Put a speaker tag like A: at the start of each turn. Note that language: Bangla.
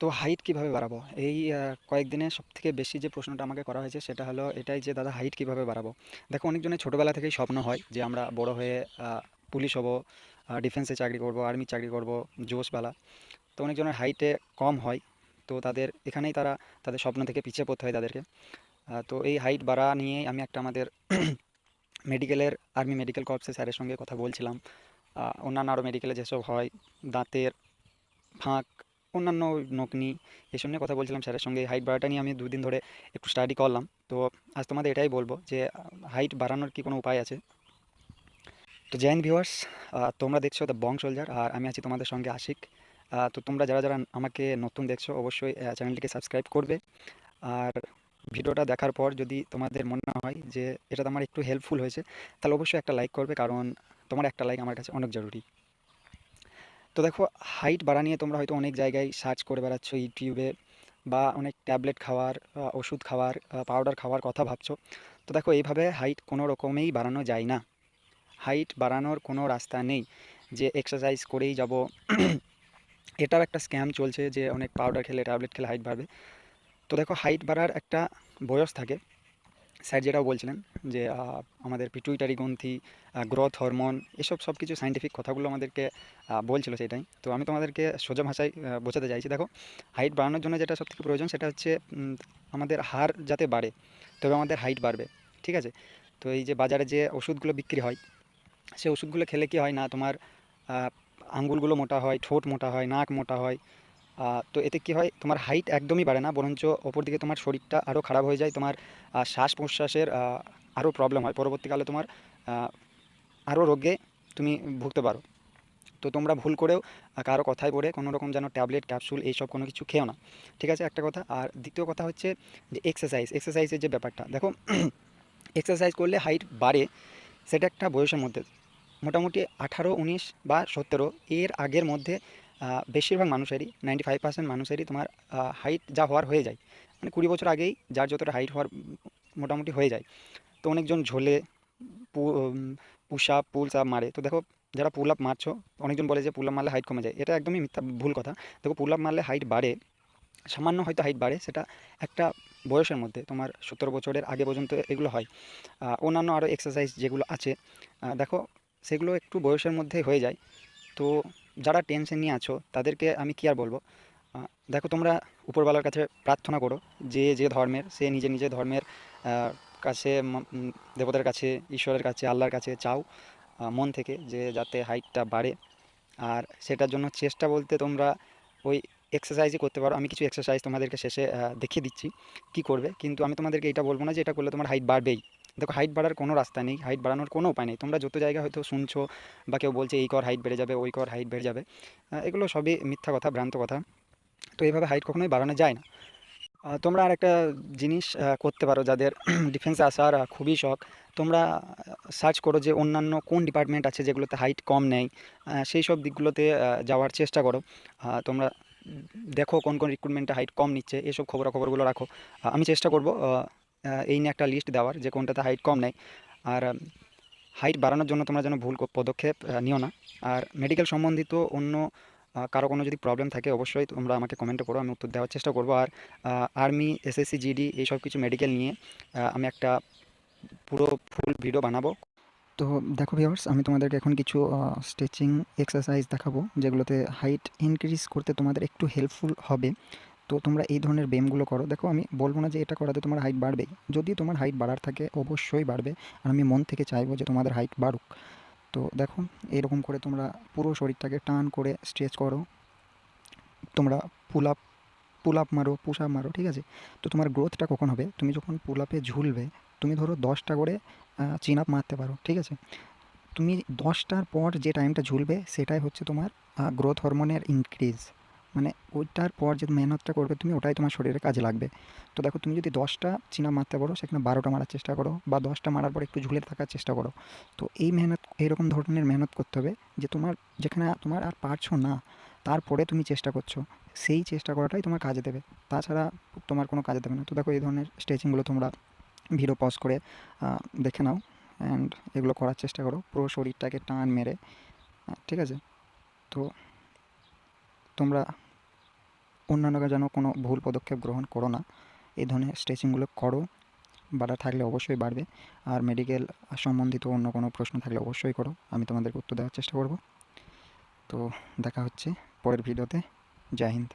A: তো হাইট কীভাবে বাড়াবো? এই কয়েকদিনে সব থেকে বেশি যে প্রশ্নটা আমাকে করা হয়েছে সেটা হলো এটাই যে, দাদা হাইট কীভাবে বাড়াবো? দেখো, অনেকজনের ছোটোবেলা থেকেই স্বপ্ন হয় যে, আমরা বড় হয়ে পুলিশ হব ডিফেন্সে চাকরি করব আর্মি চাকরি করব, জোশবালা। তো অনেকজনের হাইটে কম হয়। তো তাদের, এখানেই তারা তাদের স্বপ্ন থেকে পিছিয়ে পড়তে হয় তাদেরকে। তো এই হাইট বাড়া নিয়ে আমি একটা আমাদের মেডিকেলের আর্মি মেডিকেল কর্পসের স্যারের সঙ্গে কথা বলছিলাম। অন্যান্য আরও মেডিকেলে যেসব হয়, দাঁতের ফাঁক অন্যান্য নকনি এসব নিয়ে কথা বলছিলাম স্যারের সঙ্গে। হাইট বাড়াটা নিয়ে আমি দুদিন ধরে একটু স্টাডি করলাম। তো আজ তোমাদের এটাই বলব যে হাইট বাড়ানোর কি কোনো উপায় আছে? তো জয়েন ভিউয়ার্স তোমরা দেখছ দ্য বং সোলজার আর আমি আছি তোমাদের সঙ্গে আশিক। তো তোমরা যারা যারা আমাকে নতুন দেখছ, অবশ্যই চ্যানেলটিকে সাবস্ক্রাইব করবে। আর ভিডিওটা দেখার পর যদি তোমাদের মনে হয় যে, এটা আমার একটু হেল্পফুল হয়েছে, তাহলে অবশ্যই একটা লাইক করবে, কারণ তোমার একটা লাইক আমার কাছে অনেক জরুরি। তো দেখো হাইট বাড়া নিয়ে তোমরা হয়তো অনেক জায়গায় সার্চ করে বেড়াচ্ছ ইউটিউবে বা অনেক ট্যাবলেট খাওয়ার ওষুধ খাওয়ার পাউডার খাওয়ার কথা ভাবছ। তো দেখো, এইভাবে হাইট কোনো রকমেই বাড়ানো যায় না। হাইট বাড়ানোর কোনো রাস্তা নেই যে এক্সারসাইজ করেই যাব। এটাও একটা স্ক্যাম চলছে যে অনেক পাউডার খেলে ট্যাবলেট খেলে হাইট বাড়বে। তো দেখো হাইট বাড়ার একটা বয়স থাকে। স্যার যেটাও বলছিলেন যে আমাদের পিটুইটারি গ্রন্থি গ্রোথ হরমোন এসব সব কিছু সাইন্টিফিক কথাগুলো আমাদেরকে বলছিল সেটাই। তো আমি তোমাদেরকে সোজা ভাষায় বোঝাতে চাইছি। দেখো হাইট বাড়ানোর জন্য যেটা সবথেকে প্রয়োজন সেটা হচ্ছে আমাদের হার যাতে বাড়ে, তবে আমাদের হাইট বাড়বে, ঠিক আছে? তো এই যে বাজারে যে ওষুধগুলো বিক্রি হয় সে ওষুধগুলো খেলে কি হয় না? তোমার আঙ্গুলগুলো মোটা হয়, ঠোঁট মোটা হয়, নাক মোটা হয় তো এতে কি হয়? তোমার হাইট একদমই বাড়ে না, বরঞ্চ ওপর দিকে তোমার শরীরটা আরও খারাপ হয়ে যায়, তোমার শ্বাস প্রশ্বাসের আরও প্রবলেম হয়। পরবর্তীকালে তোমার আরও রোগে তুমি ভুগতে পারো। তো তোমরা ভুল করেও কারও কথায় পড়ে কোনো রকম যেন ট্যাবলেট, ক্যাপসুল এইসব কোনো কিছু খেও না। ঠিক আছে, একটা কথা। আর দ্বিতীয় কথা হচ্ছে যে এক্সারসাইজ এক্সারসাইজের যে ব্যাপারটা। দেখো এক্সারসাইজ করলে হাইট বাড়ে সেটা একটা বয়সের মধ্যে। মোটামুটি আঠারো, উনিশ বা সতেরো এর আগের মধ্যে বেশিরভাগ মানুষেরই নাইনটি ফাইভ পার্সেন্ট মানুষেরই তোমার হাইট যা হওয়ার হয়ে যায়। মানে কুড়ি বছর আগেই যার যতটা হাইট হওয়ার মোটামুটি হয়ে যায়। তো অনেকজন ঝোলে পুশ আপ পুলস আপ মারে। তো দেখো, যারা পুল আপ মারছো, অনেকজন বলে যে পুল আপ মারলে হাইট কমে যায়। এটা একদমই মিথ্যা, ভুল কথা। দেখো পুল আপ মারলে হাইট বাড়ে, সামান্য হয়তো হাইট বাড়ে, সেটা একটা বয়সের মধ্যে, তোমার সতেরো বছরের আগে পর্যন্ত এগুলো হয়। অন্যান্য আরও এক্সারসাইজ যেগুলো আছে দেখো, সেগুলো একটু বয়সের মধ্যে হয়ে যায়। তো যারা টেনশন নিয়ে আছো, তাদেরকে আমি কি আর বলব? দেখো তোমরা উপরওয়ালার কাছে প্রার্থনা করো, যে যে ধর্মের, সে নিজে নিজে ধর্মের কাছে দেবতার কাছে, ঈশ্বরের কাছে, আল্লাহর কাছে চাও মন থেকে, যে যাতে হাইটটা বাড়ে। আর সেটার জন্য চেষ্টা বলতে তোমরা ওই এক্সারসাইজই করতে পারো। আমি কিছু এক্সারসাইজ তোমাদেরকে শেষে দেখিয়ে দিচ্ছি, কি করবে। কিন্তু আমি তোমাদেরকে এটা বলব না যে এটা করলে তোমার হাইট বাড়বেই। দেখো হাইট বাড়ার কোনো রাস্তা নেই হাইট বাড়ানোর কোনো উপায় নেই। তোমরা যত জায়গায় হয়তো শুনছো বা কেউ বলছে এই কর হাইট বেড়ে যাবে, ওই কর হাইট বেড়ে যাবে এগুলো সবই মিথ্যা কথা, ভ্রান্ত কথা। তো এইভাবে হাইট কখনোই বাড়ানো যায় না। তোমরা আর একটা জিনিস করতে পারো যাদের ডিফেন্সে আসার খুবই শখ। তোমরা সার্চ করো যে অন্যান্য কোন ডিপার্টমেন্ট আছে যেগুলোতে হাইট কম নেই সেই সব দিকগুলোতে যাওয়ার চেষ্টা করো। তোমরা দেখো কোন কোন রিক্রুটমেন্টে হাইট কম নিচ্ছে, এসব খবরাখবরগুলো রাখো। আমি চেষ্টা করব এই নিয়ে একটা লিস্ট দেওয়ার, যে কোনটাতে হাইট কম নেয় আর হাইট বাড়ানোর জন্য তোমরা যেন ভুল পদক্ষেপ নিও না। আর মেডিকেল সম্বন্ধিত অন্য কারও কোনো যদি প্রবলেম থাকে, অবশ্যই তোমরা আমাকে কমেন্টে করো আমি উত্তর দেওয়ার চেষ্টা করব। আর আর্মি এসএসসি জিডি এইসব কিছু মেডিকেল নিয়ে আমি একটা পুরো ফুল ভিডিও বানাবো। তো দেখো ভিউয়ার্স আমি তোমাদেরকে এখন কিছু স্ট্রেচিং এক্সারসাইজ দেখাবো, যেগুলোতে হাইট ইনক্রিজ করতে তোমাদের একটু হেল্পফুল হবে। তো তোমরা এই ধরনের ব্যায়ামগুলো করো। দেখো, আমি বলব না যে এটা করাতে তোমার হাইট বাড়বেই। যদি তোমার হাইট বাড়ার থাকে, অবশ্যই বাড়বে। আর আমি মন থেকে চাইব যে তোমাদের হাইট বাড়ুক। তো দেখো, এরকম করে তোমরা পুরো শরীরটাকে টান করে স্ট্রেচ করো। তোমরা পুল আপ পুল আপ মারো পুশ আপ মারো, ঠিক আছে? তো তোমার গ্রোথটা কখন হবে? তুমি যখন পুল আপে ঝুলবে, তুমি ধরো দশটা করে চিন আপ মারতে পারো, ঠিক আছে? তুমি দশটার পর যে টাইমটা ঝুলবে, সেটাই হচ্ছে তোমার গ্রোথ হরমোনের ইনক্রিজ মানে ওইটার পর যে মেহনতটা করবে, তুমি ওটাই তোমার শরীরে কাজে লাগবে। তো দেখো, তুমি যদি দশটা চিনা মারতে পারো, সেখানে বারোটা মারার চেষ্টা করো বা দশটা মারার পর একটু ঝুলে থাকার চেষ্টা করো। তো এই মেহনত, এইরকম ধরনের মেহনত করতে হবে যে তোমার, যেখানে তোমার আর পারছ না, তারপরে তুমি চেষ্টা করছ। সেই চেষ্টা করাটাই তোমার কাজে দেবে। তাছাড়া তোমার কোনো কাজে দেবে না। তো দেখো, এই ধরনের স্ট্রেচিংগুলো তোমরা ভিডিও পজ করে দেখে নাও অ্যান্ড এগুলো করার চেষ্টা করো। পুরো শরীরটাকে টান মেরে ঠিক আছে? তো তোমরা অন্যান্য যেন কোনো ভুল পদক্ষেপ গ্রহণ করো না। এই ধরনের স্ট্রেচিংগুলো করো। বাড়া থাকলে অবশ্যই বাড়বে। আর মেডিকেল সম্বন্ধিত অন্য কোনো প্রশ্ন থাকলে অবশ্যই করো। আমি তোমাদেরকে উত্তর দেওয়ার চেষ্টা করব। তো দেখা হচ্ছে পরের ভিডিওতে। জয় হিন্দ।